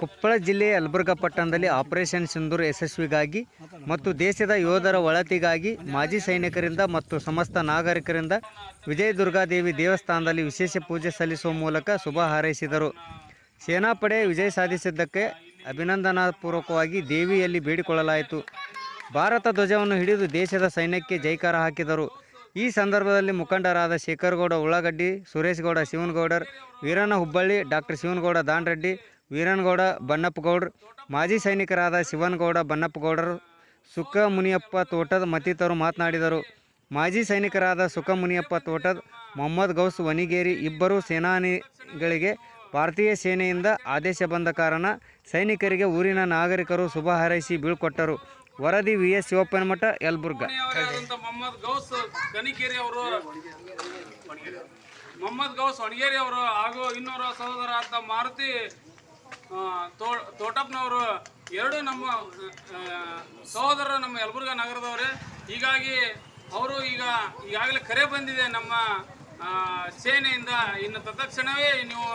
ಕೊಪ್ಪಳ ಜಿಲ್ಲೆಯ ಯಲಬುರ್ಗಾ ಪಟ್ಟಣದಲ್ಲಿ ಆಪರೇಷನ್ ಸಿಂಧೂರ್ ಯಶಸ್ವಿಗಾಗಿ ಮತ್ತು ದೇಶದ ಯೋಧರ ಒಳತಿಗಾಗಿ ಮಾಜಿ ಸೈನಿಕರಿಂದ ಮತ್ತು ಸಮಸ್ತ ನಾಗರಿಕರಿಂದ ವಿಜಯ ದುರ್ಗಾದೇವಿ ದೇವಸ್ಥಾನದಲ್ಲಿ ವಿಶೇಷ ಪೂಜೆ ಸಲ್ಲಿಸುವ ಮೂಲಕ ಶುಭ ಹಾರೈಸಿದರು. ಸೇನಾಪಡೆ ವಿಜಯ ಸಾಧಿಸಿದ್ದಕ್ಕೆ ಅಭಿನಂದನಾಪೂರ್ವಕವಾಗಿ ದೇವಿಯಲ್ಲಿ ಬೇಡಿಕೊಳ್ಳಲಾಯಿತು. ಭಾರತ ಧ್ವಜವನ್ನು ಹಿಡಿದು ದೇಶದ ಸೈನ್ಯಕ್ಕೆ ಜೈಕಾರ ಹಾಕಿದರು. ಈ ಸಂದರ್ಭದಲ್ಲಿ ಮುಖಂಡರಾದ ಶೇಖರ್ಗೌಡ ಉಳ್ಳಾಗಡ್ಡಿ, ಸುರೇಶ್ಗೌಡ, ಶಿವನಗೌಡರ್, ವೀರಣ್ಣ ಹುಬ್ಬಳ್ಳಿ, ಡಾಕ್ಟರ್ ಶಿವನಗೌಡ ದಾನರೆಡ್ಡಿ ವೀರನಗೌಡ ಬನ್ನಪ್ಪಗೌಡ್ರು, ಮಾಜಿ ಸೈನಿಕರಾದ ಶಿವನಗೌಡ ಬನ್ನಪ್ಪಗೌಡರು ಸುಖ ಮುನಿಯಪ್ಪ ತೋಟದ ಮತ್ತಿತರರು ಮಾತನಾಡಿದರು. ಮಾಜಿ ಸೈನಿಕರಾದ ಸುಖ ಮುನಿಯಪ್ಪ ತೋಟದ ಮೊಹಮ್ಮದ್ ಗೌಸ್ ವನಿಗೇರಿ ಇಬ್ಬರು ಸೇನಾನಿಗಳಿಗೆ ಭಾರತೀಯ ಸೇನೆಯಿಂದ ಆದೇಶ ಬಂದ ಕಾರಣ ಸೈನಿಕರಿಗೆ ಊರಿನ ನಾಗರಿಕರು ಶುಭ ಹಾರೈಸಿ ಬೀಳ್ಕೊಟ್ಟರು. ವರದಿ ವಿ. ಎಸ್. ಶಿವಪ್ಪನಮಠ ಯಲ್ಬುರ್ಗ. ಮೊಹಮ್ಮದ್ ಗೌಸ್ ಗಣಿಕೇರಿ ಅವರು ಹಾಗೂ ಇನ್ನೂರ ಸಹೋದರ ಅಂತ ಮಾರುತಿ ತೋ- ತೋಟಪ್ಪನವರು ಎರಡು ನಮ್ಮ ಸಹೋದರರು ನಮ್ಮ ಯಲಬುರ್ಗ ನಗರದವರೇ. ಹೀಗಾಗಿ ಅವರು ಈಗ ಈಗಾಗಲೇ ಕರೆ ಬಂದಿದೆ ನಮ್ಮ ಸೇನೆಯಿಂದ. ಇನ್ನು ತತ್ಕ್ಷಣವೇ ನೀವು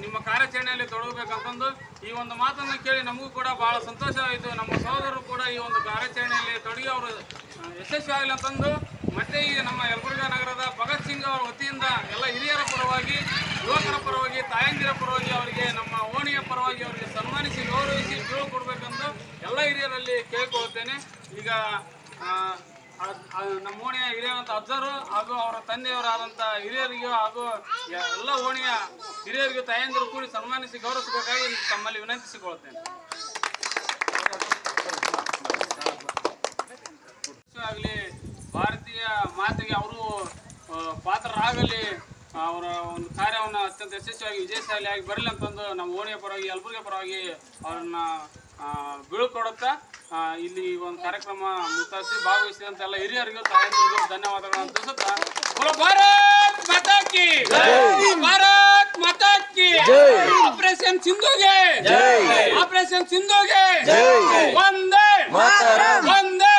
ನಿಮ್ಮ ಕಾರ್ಯಾಚರಣೆಯಲ್ಲಿ ತೊಡಗಬೇಕಂತಂದು ಈ ಒಂದು ಮಾತನ್ನು ಕೇಳಿ ನಮಗೂ ಕೂಡ ಬಹಳ ಸಂತೋಷವಾಯಿತು ನಮ್ಮ ಸಹೋದರರು ಕೂಡ ಈ ಒಂದು ಕಾರ್ಯಾಚರಣೆಯಲ್ಲಿ ತೊಡಗಿ ಅವರು ಯಶಸ್ವಿ ಅಂತಂದು. ಮತ್ತೆ ಈ ನಮ್ಮ ಯಲಬುರ್ಗ ನಗರದ ಭಗತ್ ಸಿಂಗ್ ಅವರ ವತಿಯಿಂದ ಎಲ್ಲ ಹಿರಿಯರ ಪರವಾಗಿ, ಯುವಕರ ಪರವಾಗಿ, ತಾಯಂದಿರ ಪರವಾಗಿ ಅವರಿಗೆ ನಮ್ಮ ಪರವಾಗಿ ಅವರಿಗೆ ಸನ್ಮಾನಿಸಿ, ಗೌರವಿಸಿ ಬೀಳ್ಕೊಡ್ಬೇಕೆಂದು ಎಲ್ಲ ಹಿರಿಯರಲ್ಲಿ ಕೇಳಿಕೊಳ್ಳುತ್ತೇನೆ ಈಗ ನಮ್ಮ ಓಣಿಯ ಹಿರಿಯರಂತ ಅಜ್ಜರು ಹಾಗೂ ಅವರ ತಂದೆಯವರಾದಂಥ ಹಿರಿಯರಿಗೆ ಹಾಗೂ ಎಲ್ಲ ಓಣಿಯ ಹಿರಿಯರಿಗೆ, ತಾಯಂದಿರು ಕೂಡಿ ಸನ್ಮಾನಿಸಿ, ಗೌರವಿಸಬೇಕಾಗಿ ತಮ್ಮಲ್ಲಿ ವಿನಂತಿಸಿಕೊಳ್ಳುತ್ತೇನೆ ಆಗಲಿ, ಭಾರತೀಯ ಮಾತೆಗೆ ಅವರು ಪಾತ್ರರಾಗಲಿ ಅವರ ಒಂದು ಕಾರ್ಯವನ್ನು ಅತ್ಯಂತ ಯಶಸ್ವಿಯಾಗಿ ವಿಜಯಶಾಲಿಯಾಗಿ ಬರಲಿ ಅಂತಂದು ನಮ್ಮ ಓಣಿಯ ಪರವಾಗಿ ಯಲಬುರ್ಗಿಯ ಪರವಾಗಿ ಅವರನ್ನ ಬೀಳ್ಕೊಡುತ್ತಾ ಇಲ್ಲಿ ಒಂದು ಕಾರ್ಯಕ್ರಮ ಮುತಾಸಿ ಭಾಗವಹಿಸಿದಂತ ಎಲ್ಲ ಹಿರಿಯರಿಗೂ ತಾಯಂದಿರಿಗೂ ಧನ್ಯವಾದಗಳನ್ನು ತಿಳಿಸುತ್ತಾ ಆಪರೇಷನ್ ಸಿಂಧುಗೆ. ಆಪರೇಷನ್ ಸಿಂಧುಗೆ. ಒಂದೇ ಒಂದೇ